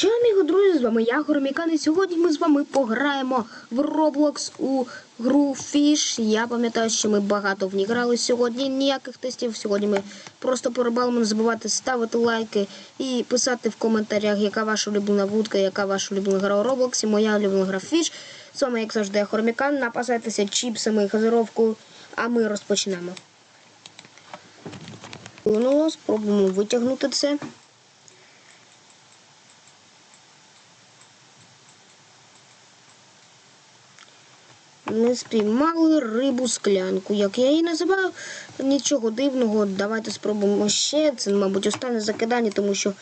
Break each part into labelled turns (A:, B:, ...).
A: Чаміго, друзі, з вами я, Гормікан, і сьогодні ми з вами пограємо в Roblox у гру Fish. Я пам'ятаю, що ми багато в ній грали сьогодні. Ніяких тестів. Сьогодні ми просто порибалимо. Не забувайте ставити лайки і писати в коментарях, яка ваша улюблена вудка, яка ваша улюблена гра у Roblox, і моя улюблена гра Fish. З вами, як завжди, я Хормікан. Напасайтеся чіпсами і газировкою, а ми розпочнемо. Ну, спробуємо витягнути це. Ми спіймали рибу склянку, як я її називаю. Нічого дивного. Давайте спробуємо ще. Це, мабуть, останнє закидання, тому що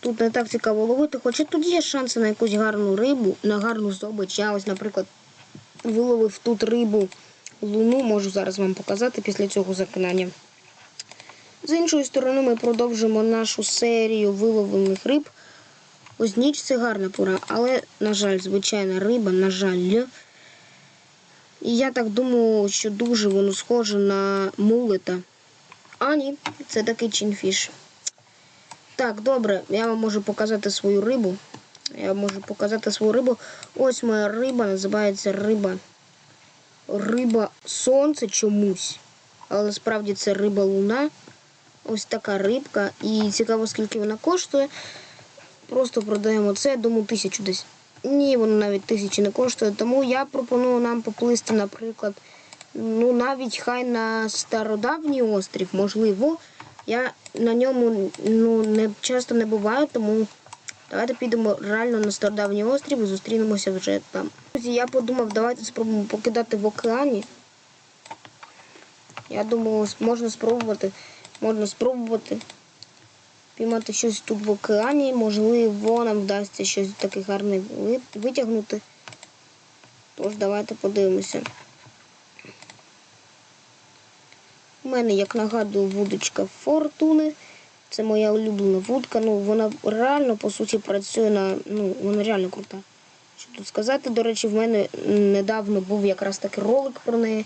A: тут не так цікаво ловити. Хоча тут є шанси на якусь гарну рибу, на гарну здобич. Я ось, наприклад, виловив тут рибу луну, можу зараз вам показати після цього закидання. З іншої сторони, ми продовжимо нашу серію виловлених риб. Ось ніч це гарна пора, але, на жаль, звичайна риба, на жаль. І я так думаю, що дуже воно схоже на мулета. А ні, це такий чинфіш. Так, добре, я вам можу показати свою рибу. Я вам можу показати свою рибу. Ось моя риба, називається риба. Риба сонце чомусь. Але насправді це риба луна. Ось така рибка. І цікаво, скільки вона коштує. Просто продаємо це, я думаю, тисячу десь. Ні, воно навіть тисячі не коштує. Тому я пропоную нам поплисти, наприклад, ну навіть хай на стародавній острів, можливо. Я на ньому ну, не часто не буваю, тому давайте підемо реально на стародавній острів і зустрінемося вже там. Друзі, я подумав, давайте спробуємо покидати в океані. Я думаю, можна спробувати. Можна спробувати піймати щось тут в океані. Можливо, нам вдасться щось таке гарне витягнути. Тож, давайте подивимося. У мене, як нагадую, вудочка фортуни. Це моя улюблена вудка. Ну, вона реально, по суті, працює на. Ну, вона реально крута. Що тут сказати, до речі, в мене недавно був якраз такий ролик про неї.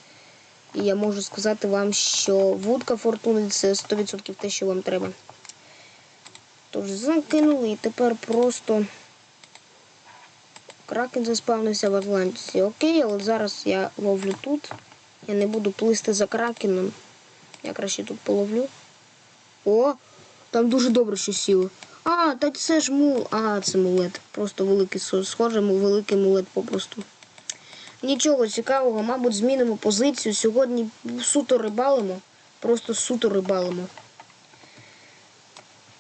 A: І я можу сказати вам, що вудка фортуни це 100% те, що вам треба. Тож закинули і тепер просто кракен заспавнився в Атлантисі. Окей, але зараз я ловлю тут. Я не буду плисти за кракеном. Я краще тут половлю. О, там дуже добре що сіло. А, та це ж мул. А, це мулет. Просто великий схоже, великий мулет попросту. Нічого цікавого, мабуть, змінимо позицію. Сьогодні суто рибалимо. Просто суто рибалимо.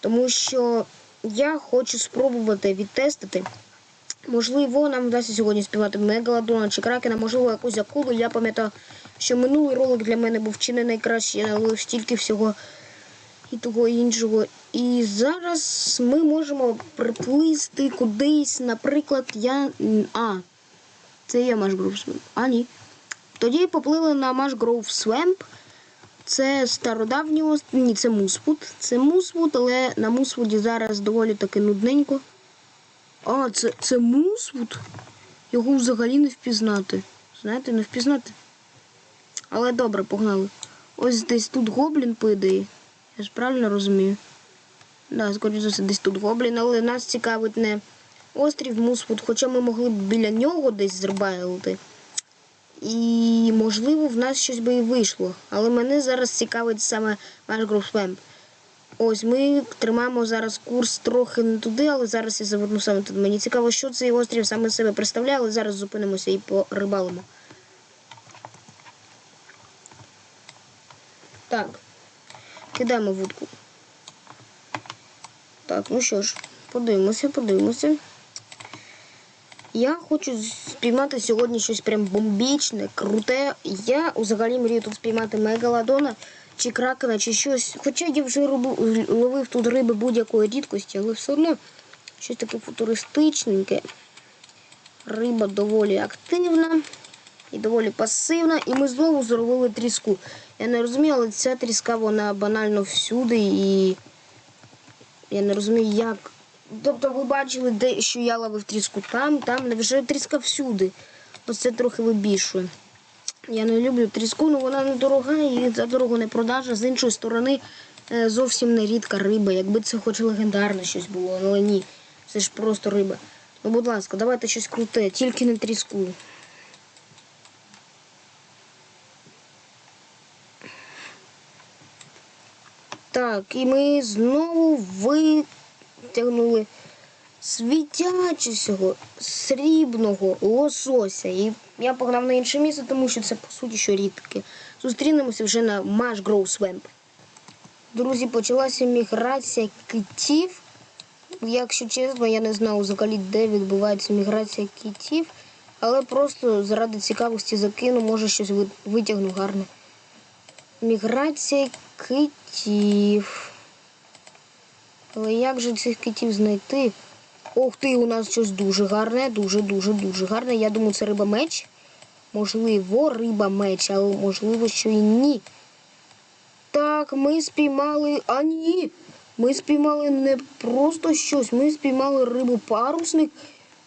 A: Тому що я хочу спробувати відтестити. Можливо, нам вдасться сьогодні співати мегалодона чи кракена, можливо, якусь акулу. Я пам'ятаю, що минулий ролик для мене був чи не найкращий, я налив стільки всього і того і іншого. І зараз ми можемо приплисти кудись, наприклад, я. А, це є Машгроув Свемп. А, ні. Тоді поплили на Машгроув Свемп. Це стародавній ні, це Мусвуд. Це Мусвуд, але на Мусвуді зараз доволі таки нудненько. А, це, це Мусвуд? Його взагалі не впізнати. Знаєте, не впізнати. Але добре, погнали. Ось десь тут гоблін, ідеї. Я ж правильно розумію? Да, скоріше за все, десь тут гоблін, але нас цікавить не острів Мусвуд, хоча ми могли б біля нього десь зрибайлити. І, можливо, в нас щось би і вийшло. Але мене зараз цікавить саме Машгров Свемп. Ось ми тримаємо зараз курс трохи не туди, але зараз я заверну саме туди. Мені цікаво, що цей острів саме себе представляє, але зараз зупинимося і порибалимо. Так. Кидаємо вудку. Так, ну що ж, подивимося, подивимося. Я хочу спіймати сьогодні щось прям бомбічне, круте. Я взагалі мрію тут спіймати мегалодона чи кракена, чи щось. Хоча я вже ловив тут риби будь-якої рідкості, але все одно щось таке футуристичненьке. Риба доволі активна і доволі пасивна. І ми знову зробили тріску. Я не розумію, але ця тріска вона банально всюди і я не розумію, як. Тобто ви бачили, де що я ловив тріску там, там, невже тріска всюди. Ось це трохи вибільшує. Я не люблю тріску, але вона не дорога і за дорогу не продаж. А З іншої сторони, е, зовсім не рідка риба. Якби це хоч легендарне щось було, але ні. Це ж просто риба. Ну, будь ласка, давайте щось круте, тільки не тріску. Так, і ми знову витягнули світячого срібного лосося. І я погнав на інше місце, тому що це по суті що рідке. Зустрінемося вже на Маш Grow Swamp. Друзі, почалася міграція китів. Якщо чесно, я не знав взагалі, де відбувається міграція китів, але просто заради цікавості закину, може щось ви- витягну гарне. Міграція китів. Але як же цих китів знайти? Ох ти, у нас щось дуже гарне, дуже, дуже, дуже гарне. Я думаю, це риба меч. Можливо, риба меч, але можливо, що і ні. Так, ми спіймали. А ні! Ми спіймали не просто щось, ми спіймали рибу парусник.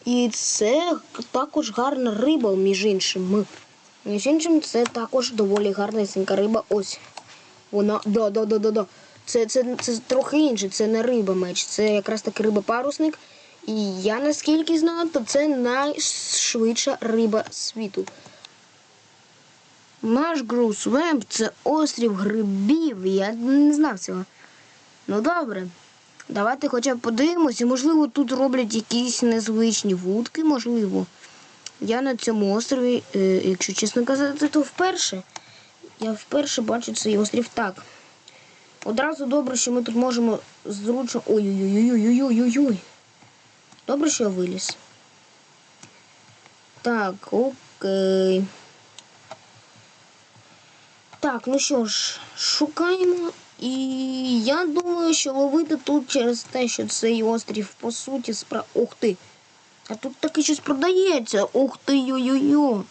A: І це також гарна риба, між іншим. Між іншим, це також доволі гарнесенька риба. Ось. Вона. Да, да, да, да, да. Це, це, це трохи інше, це не риба меч, це якраз таки риба-парусник. І я наскільки знаю, то це найшвидша риба світу. Наш Гроусвемп це острів грибів. Я не знав цього. Ну добре. Давайте хоча б подивимося. Можливо, тут роблять якісь незвичні вудки, можливо. Я на цьому острові, е, якщо чесно казати, то вперше. Я вперше бачу цей острів так. Одразу добре, що ми тут можемо зручно. Ой-ой-ой-ой-ой-ой-ой-ой. Добре, що я виліз. Так, окей. Так, ну що ж, шукаємо. І я думаю, що ловити тут через те, що цей острів по суті спра. Ух ти! А тут таке щось продається. Ух ти йо-йо-йо.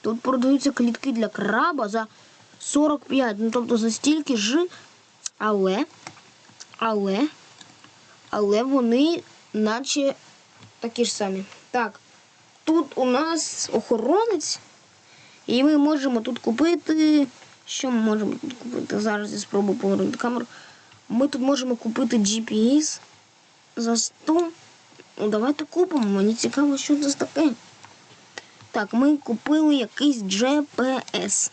A: Тут продаються клітки для краба за 45, ну тобто за стільки ж. Але, але, але вони наче такі ж самі. Так, тут у нас охоронець, і ми можемо тут купити. Що ми можемо тут купити? Зараз я спробую повернути камеру. Ми тут можемо купити GPS за 100. Ну, давайте купимо. Мені цікаво, що це таке. Так, ми купили якийсь GPS.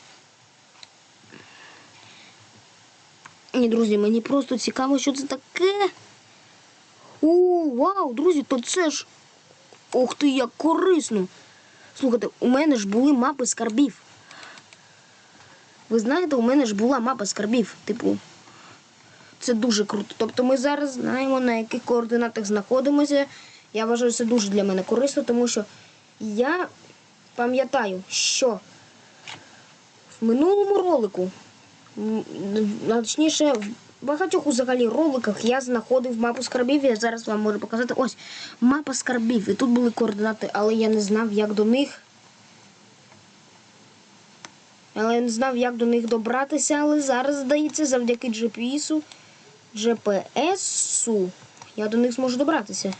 A: Ні, друзі, мені просто цікаво, що це таке. О, вау, друзі, то це ж. Ух ти, як корисно. Слухайте, у мене ж були мапи скарбів. Ви знаєте, у мене ж була мапа скарбів. Типу, це дуже круто. Тобто ми зараз знаємо, на яких координатах знаходимося. Я вважаю, це дуже для мене корисно, тому що я пам'ятаю, що в минулому ролику, точніше, в багатьох взагалі роликах я знаходив мапу скарбів. Я зараз вам можу показати. Ось мапа скарбів. І тут були координати, але я не знав, як до них. Але я не знав, як до них добратися, але зараз, здається, завдяки GPS-у, GPS-у я до них зможу добратися.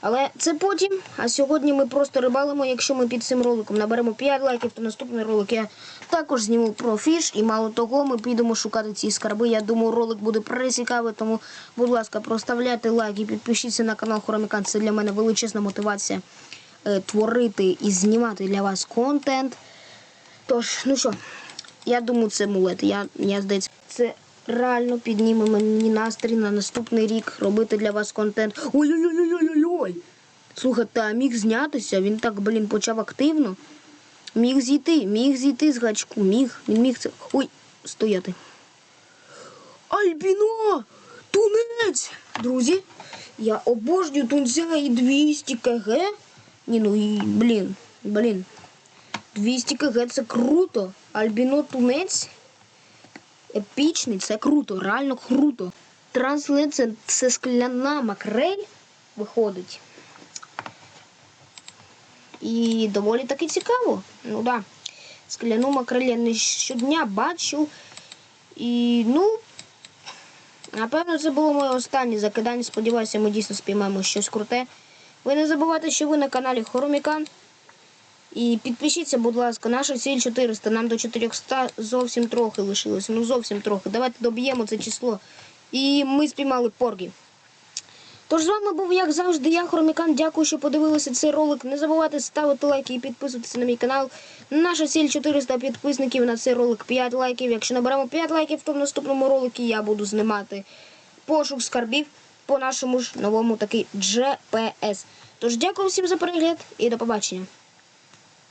A: Але це потім. А сьогодні ми просто рибалимо, якщо ми під цим роликом наберемо 5 лайків, то наступний ролик я також зніму про фіш. І мало того, ми підемо шукати ці скарби. Я думаю, ролик буде прецікавий, тому, будь ласка, проставляйте лайк і підпишіться на канал Хоромікан. Це для мене величезна мотивація е, творити і знімати для вас контент. Тож, ну що, я думаю, це мулет. Я, я здається, це реально підніме мені настрій на наступний рік робити для вас контент. Ой-ой-ой-ой-ой-ой! Слухайте, а міг знятися, він так, блін, почав активно. Міг зійти, міг зійти з гачку, міг, він міг це. Ой, стояти. Альбіно! Тунець! Друзі, я обожнюю тунця і 200 кг. Ні, ну і блін, блін. 200 кг це круто. Альбіно тунець. Епічний, це круто, реально круто. Транслет це скляна макрель виходить. І доволі таки цікаво. Ну да. Скляну макрель я не щодня бачу. І ну. Напевно, це було моє останнє закидання. Сподіваюся, ми дійсно спіймаємо щось круте. Ви не забувайте, що ви на каналі Хоромікан. І підпишіться, будь ласка, наша ціль 400, нам до 400 зовсім трохи лишилося. Ну зовсім трохи. Давайте доб'ємо це число. І ми спіймали поргів. Тож з вами був, як завжди, я, Хромікан. Дякую, що подивилися цей ролик. Не забувайте ставити лайки і підписуватися на мій канал. Наша ціль 400 підписників на цей ролик 5 лайків. Якщо наберемо 5 лайків, то в наступному ролику я буду знімати пошук скарбів по нашому ж новому таки GPS. Тож дякую всім за перегляд і до побачення.